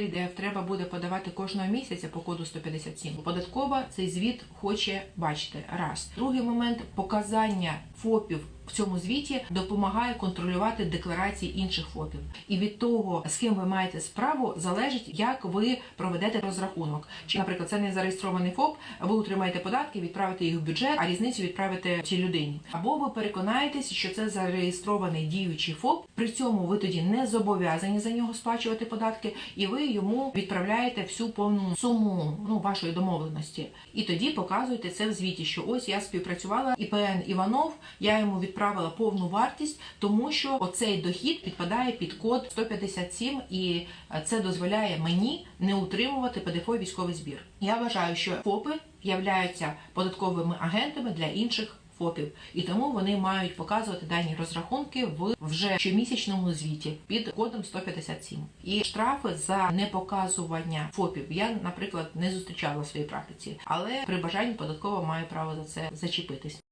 де треба буде подавати кожного місяця по коду 157. Податкова цей звіт хоче бачити. Раз другий момент показання ФОПів в цьому звіті допомагає контролювати декларації інших ФОПів. І від того, з ким ви маєте справу, залежить, як ви проведете розрахунок. Чи, наприклад, це не зареєстрований ФОП, ви утримаєте податки, відправите їх в бюджет, а різницю відправите цій людині. Або ви переконаєтесь, що це зареєстрований діючий ФОП. При цьому ви тоді не зобов'язані за нього сплачувати податки, і ви йому відправляєте всю повну суму ну вашої домовленості. І тоді показуєте це в звіті, що ось я співпрацювала ІПН Іванов, я йому відправила повну вартість, тому що оцей дохід підпадає під код 157, і е, це дозволяє мені не утримувати ПДФО військовий збір. Я вважаю, що ФОПи являються податковими агентами для інших. ФОПів і тому вони мають показувати дані розрахунки в вже щомісячному звіті під кодом 157. І штрафи за непоказування ФОПів я, наприклад, не зустрічала в своїй практиці, але при бажанні податкова має право за це зачепитись.